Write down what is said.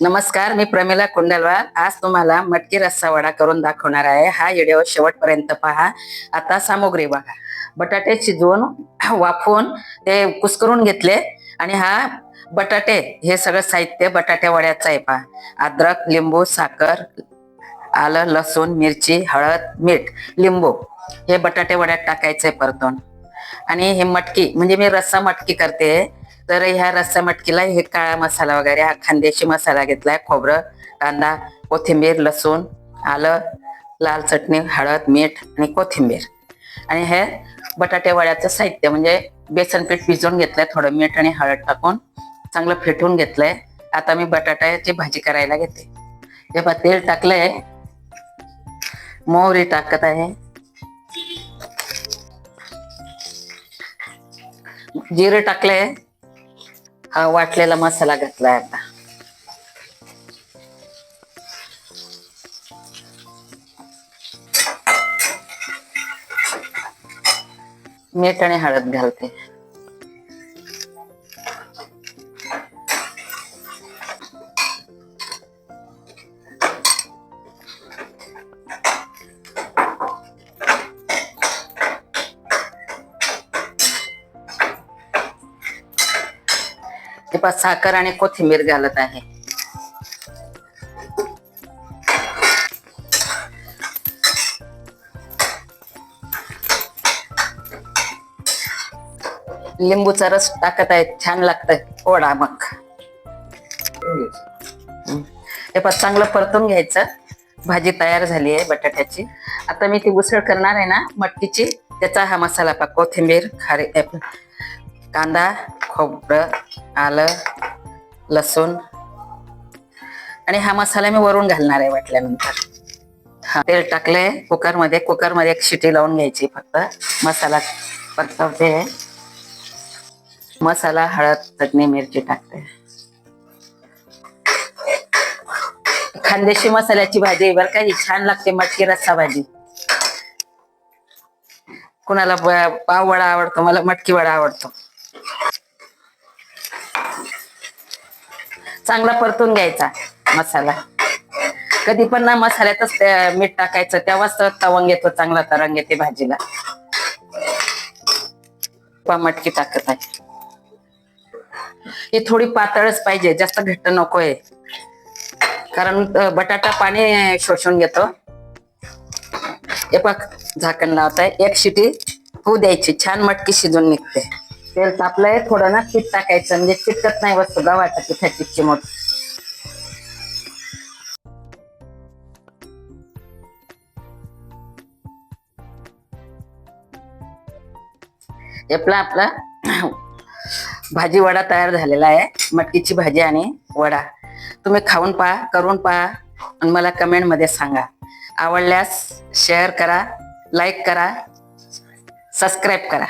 नमस्कार मी प्रमिला कुंडलवार आज तुम्हाला मटकी रस्सा वडा करून दाखवणार आहे. हा व्हिडिओ शेवटपर्यंत पहा. आता सामुग्री बघा. बटाटे शिजवून वाफवून ते कुस्करून घेतले आणि हा बटाटे हे सगळं साहित्य बटाटे वड्याचं आहे पहा. अद्रक लिंबू साखर आलं लसूण मिरची हळद मीठ लिंबू हे बटाटे वड्यात टाकायचंय परतून. आणि हे मटकी म्हणजे मी रस्सा मटकी करते. तर ह्या रस्सा मटकीला हे काळा मसाला वगैरे हा खानदेशी मसाला घेतलाय खोबरं कांदा कोथिंबीर लसूण आलं लाल चटणी हळद मीठ आणि कोथिंबीर. आणि हे बटाटे वड्याचं साहित्य म्हणजे बेसन पीठ भिजवून घेतलंय थोडं मीठ आणि हळद टाकून चांगलं फेटून घेतलंय. आता मी बटाट्याची भाजी करायला घेते. हे बा तेल टाकलंय. मोहरी टाकत आहे. जिरे टाकलंय. हा वाटलेला मसाला घातलाय आता. मीठ आणि हळद घालते. ते साखर आणि कोथिंबीर घालत आहे. लिंबूचा रस टाकत आहे छान लागतं ओढा मग. हे पाच चांगलं परतून घ्यायचं. भाजी तयार झाली आहे बटाट्याची. आता मी ती उसळ करणार आहे ना मटकीची. त्याचा हा मसाला पा कोथिंबीर खारे कांदा खोबरं आलं लसूण. आणि हा मसाला मी वरून घालणार आहे वाटल्यानंतर. हा तेल टाकले कुकरमध्ये कुकरमध्ये एक शिटी लावून घ्यायची फक्त. मसाला परतवते. मसाला हळद चटणी मिरची टाकते. खानदेशी मसाल्याची भाजी बरं काही छान लागते मटकी रस्सा भाजी. कुणाला पाव वडा आवडतो मला मटकी वडा आवडतो. चांगला परतून घ्यायचा मसाला. कधी पण ना मसाल्यातच मीठ टाकायचं तेव्हाच तवंग येतो चांगला तरंग येते भाजीला. मटकी टाकत आहे. ही थोडी पातळच पाहिजे जास्त घट्ट नकोय. कारण बटाटा पाणी शोषून घेतो. हे झाकण लावताय. एक शिटी होऊ द्यायची छान मटकी शिजून निघते. तेल तापलंय थोडं ना पीठ टाकायचं म्हणजे चिटकत नाही वस्तू वाटत पिठाची चिमट आपला आपला भाजी वडा तयार झालेला आहे मटकीची भाजी आणि वडा. तुम्ही खाऊन पहा करून पहा आणि मला कमेंटमध्ये सांगा. आवडल्यास शेअर करा लाईक करा सबस्क्राईब करा.